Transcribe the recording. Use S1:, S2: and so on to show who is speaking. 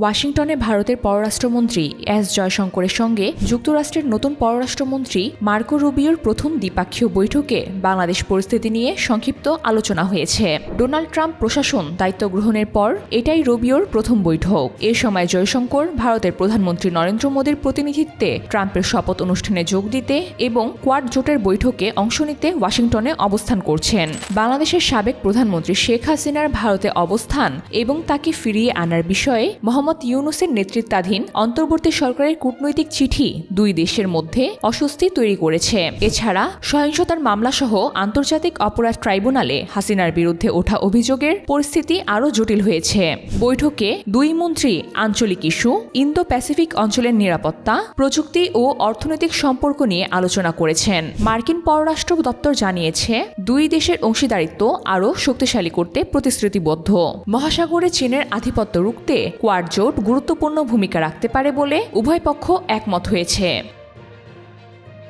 S1: ওয়াশিংটনে ভারতের পররাষ্ট্রমন্ত্রী এস জয়শঙ্করের সঙ্গে যুক্তরাষ্ট্রের নতুন পররাষ্ট্রমন্ত্রী মার্কো রুবিওর প্রথম দ্বিপাক্ষীয় বৈঠকে বাংলাদেশ পরিস্থিতি নিয়ে সংক্ষিপ্ত আলোচনা হয়েছে। ডোনাল্ড ট্রাম্প প্রশাসন দায়িত্ব গ্রহণের পর এটাই রুবিওর প্রথম বৈঠক। এ সময় জয়শঙ্কর ভারতের প্রধানমন্ত্রী নরেন্দ্র মোদীর প্রতিনিধিত্বে ট্রাম্পের শপথ অনুষ্ঠানে যোগ দিতে এবং কোয়াড জোটের বৈঠকে অংশ নিতে ওয়াশিংটনে অবস্থান করছেন। বাংলাদেশের সাবেক প্রধানমন্ত্রী শেখ হাসিনার ভারতে অবস্থান এবং তাকে ফিরিয়ে আনার বিষয়ে মোহাম্মদ ইউনুসের নেতৃত্বাধীন অন্তর্বর্তী সরকারের কূটনৈতিক চিঠি দুই দেশের মধ্যে অস্বস্তি তৈরি করেছে। এছাড়া সহিংসতার মামলাসহ আন্তর্জাতিক অপরাধ ট্রাইব্যুনালে হাসিনার বিরুদ্ধে ওঠা অভিযোগের পরিস্থিতি আরও জটিল হয়েছে। বৈঠকে দুই মন্ত্রী, আঞ্চলিক ইস্যু ইন্দো প্যাসিফিক অঞ্চলের নিরাপত্তা, প্রযুক্তি ও অর্থনৈতিক সম্পর্ক নিয়ে আলোচনা করেছেন। মার্কিন পররাষ্ট্র দপ্তর জানিয়েছে, দুই দেশের অংশীদারিত্ব আরও শক্তিশালী করতে প্রতিশ্রুতিবদ্ধ। মহাসাগরে চীনের আধিপত্য রুখতে কোয়াড জোট গুরুত্বপূর্ণ ভূমিকা রাখতে পারে বলে উভয় পক্ষ একমত হয়েছে।